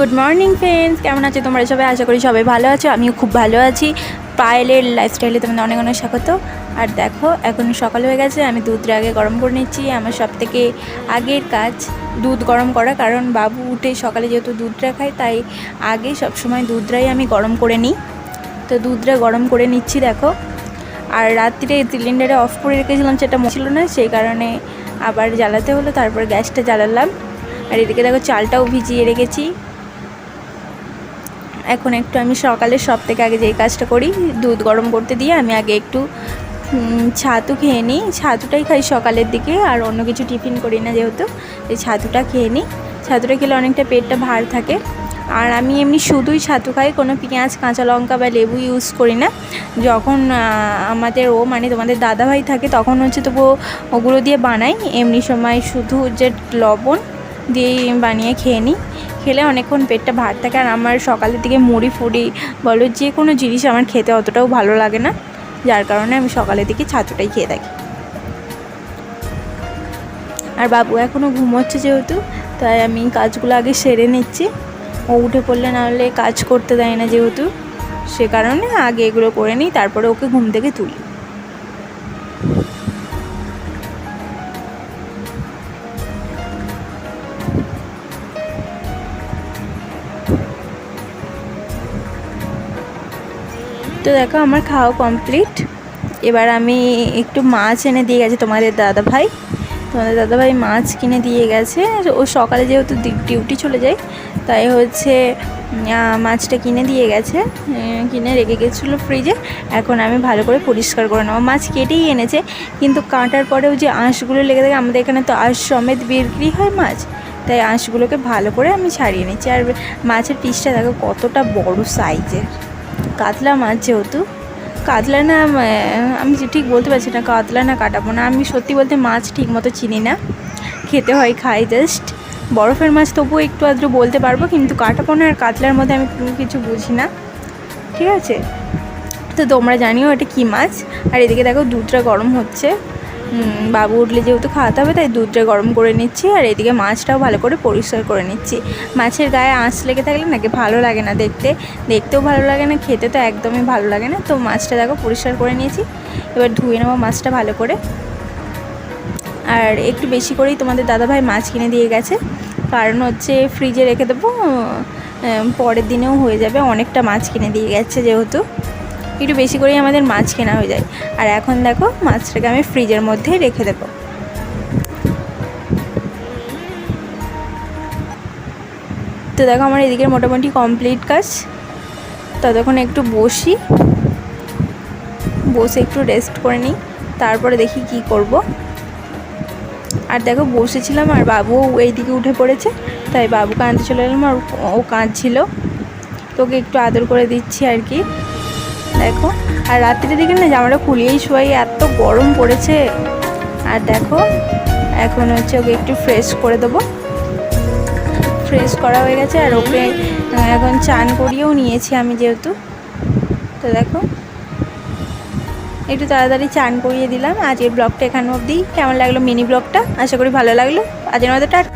Good morning friends কেমন আছে তোমরা সবাই? আশা করি সবাই ভালো আছো। আমিও খুব ভালো আছি। পায়েলের লাইফস্টাইলে তোমাদের অনেক অনেক স্বাগত। আর দেখো, এখন সকাল হয়ে গেছে। আমি দুধটা আগে গরম করে নিচ্ছি। আমার সব থেকে আগের কাজ দুধ গরম করা। কারণ বাবু উঠে সকালে যেহেতু দুধটা খায়, তাই আগে সবসময় দুধটাই আমি গরম করে নিই। তো দুধটা গরম করে নিচ্ছি, দেখো। আর রাত্রিরে সিলিন্ডারে অফ করে রেখেছিলাম, সেটা ছিল না। সেই কারণে আবার জ্বালাতে হলো। তারপর গ্যাসটা জ্বালালাম। আর এদিকে দেখো, চালটাও ভিজিয়ে রেখেছি। এখন একটু আমি সকালে সব থেকে আগে যেই কাজটা করি, দুধ গরম করতে দিয়ে আমি আগে একটু ছাতু খেয়ে নিই। ছাতুটাই খাই সকালের দিকে, আর অন্য কিছু টিফিন করি না যেহেতু, এই ছাতুটা খেয়ে নিই। ছাতুটা খেলে অনেকটা পেটটা ভার থাকে। আর আমি এমনি শুধুই ছাতু খাই, কোনো পেঁয়াজ, কাঁচা লঙ্কা বা লেবু ইউজ করি না। যখন আমাদের ও মানে তোমাদের দাদাভাই থাকে, তখন হচ্ছে তবু ওগুলো দিয়ে বানাই। এমনি সময় শুধু যে লবণ দিয়ে বানিয়ে খেয়ে নিই। খেলে অনেকক্ষণ পেটটা ভার থাকে আর আমার সকালের দিকে মুড়ি ফুড়ি বলো যে কোনো জিনিস আমার খেতে অতটাও ভালো লাগে না। যার কারণে আমি সকালের দিকে ছাতুটাই খেয়ে থাকি। আর বাবু এখনও ঘুমোচ্ছে যেহেতু, তাই আমি কাজগুলো আগে সেরে নিচ্ছি। ও উঠে পড়লে নাহলে কাজ করতে দেয় না যেহেতু, সে কারণে আগে এগুলো করে নিই, তারপরে ওকে ঘুম থেকে তুলি। তো দেখো আমার খাওয়া কমপ্লিট। এবার আমি একটু মাছ এনে দিয়ে গেছে তোমাদের দাদা ভাই তোমাদের দাদা ভাই মাছ কিনে দিয়ে গেছে। ও সকালে যেহেতু ডিউটি চলে যায়, তাই হচ্ছে মাছটা কিনে দিয়ে গেছে। কিনে রেখে গেছিল ফ্রিজে এখন আমি ভালো করে পরিষ্কার করে নেব। মাছ কেটেই এনেছে, কিন্তু কাটার পরেও যে আঁশগুলো লেগে থাকে, আমাদের এখানে তো আঁশ সমেত বিক্রি হয় মাছ। তাই আঁশগুলোকে ভালো করে আমি ছাড়িয়ে নিচ্ছি। আর মাছের পিসটা দেখো কতটা বড় সাইজের কাতলা মাছ যেহেতু, কাতলা না, আমি ঠিক বলতে পারছি না কাতলা না কাটাবো না। আমি সত্যি বলতে মাছ ঠিক মতো চিনি না। খেতে হয় খাই জাস্ট বরফের মাছ তবুও একটু আদ্র বলতে পারব, কিন্তু কাটাবো না আর কাতলার মধ্যে আমি কিছু বুঝি না। ঠিক আছে? তো তোমরা জানিও এটা কী মাছ? আর এদিকে দেখো দুধটা গরম হচ্ছে। বাবু উঠলে যেহেতু খাওয়াতে হবে, তাই দুধটা গরম করে নিচ্ছি আর এদিকে মাছটাও ভালো করে পরিষ্কার করে নিচ্ছি। মাছের গায়ে আঁশ লেগে থাকলে নাকি ভালো লাগে না দেখতে। দেখতেও ভালো লাগে না, খেতে তো একদমই ভালো লাগে না। তো মাছটা দেখো পরিষ্কার করে নিয়েছি। এবার ধুয়ে নেব মাছটা ভালো করে। আর একটু বেশি করেই তোমাদের দাদাভাই মাছ কিনে দিয়ে গেছে। কারণ হচ্ছে ফ্রিজে রেখে দেবো পরের দিনেও হয়ে যাবে। অনেকটা মাছ কিনে দিয়ে গেছে যেহেতু। একটু বেশি করেই আমাদের মাছ কেনা হয়ে যায়। আর এখন দেখো মাছটাকে আমি ফ্রিজের মধ্যেই রেখে দেবো। তো দেখো আমার এদিকে মোটামুটি কমপ্লিট কাজ। ততক্ষণ একটু বসি। বসে একটু রেস্ট করে নিই। তারপরে দেখি কি করব। আর দেখো বসেছিলাম আর বাবু এইদিকে উঠে পড়েছে। তাই বাবুকে আনতে চলে এলাম আর ও কাঁদছিল। তোকে একটু আদর করে দিচ্ছি আর কি। দেখো। আর রাত্রির দিকে না, জামাটা খুলিয়েই শোয়াই, এত গরম পড়েছে। আর দেখো, এখন হচ্ছে ওকে একটু ফ্রেশ করে দেবো। ফ্রেশ করা হয়ে গেছে, আর ওকে এখন চান করিয়েও নিয়েছি আমি যেহেতু। তো দেখো, একটু তাড়াতাড়ি চান করিয়ে দিলাম। আজকের ব্লগটা এখানে অবধি। কেমন লাগল মিনি ব্লগটা? আশা করি ভালো লাগল। আজের মতো টাটা।